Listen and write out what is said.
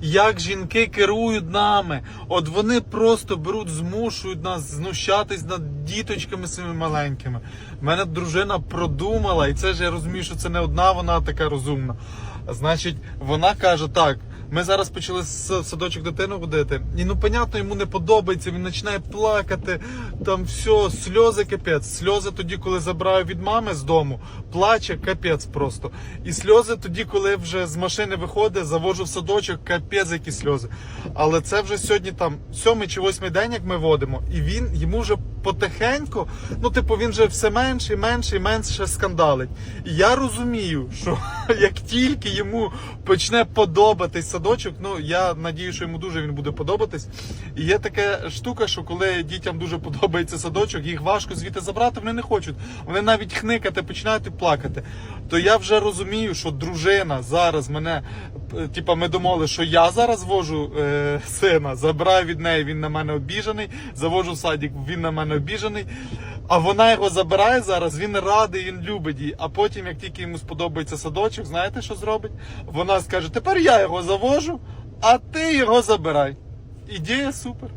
як жінки керують нами. От вони просто беруть, змушують нас знущатись над діточками своїми маленькими. Мене дружина продумала, і це ж я розумію, що це не одна вона така розумна. Значить, вона каже так. Ми зараз почали з садочок дитину водити. І ну, понятно, йому не подобається, він починає плакати. Там все, сльози капець. Сльози тоді, коли забираю від мами з дому, плаче капець просто. І сльози тоді, коли вже з машини виходить, завожу в садочок, капець які сльози. Але це вже сьогодні там сьомий чи восьмий день, як ми водимо, і він йому вже потихеньку, ну типу, він вже все менше і менше і менше скандалить. І я розумію, що як тільки йому почне подобатись садочок, ну я надію, що йому дуже він буде подобатись. І є така штука, що коли дітям дуже подобається садочок, їх важко звідти забрати, вони не хочуть. Вони навіть хникати починають плакати. То я вже розумію, що дружина зараз мене, типа, ми домовили, що я зараз вожу е, сина, забираю від неї, він на мене обіжений, завожу в садик, він на мене обіжений. А вона його забирає зараз, він радий, він любить її. А потім, як тільки йому сподобається садочок, знаєте, що зробить? Вона скаже: тепер я його завожу, а ти його забирай. Ідея супер.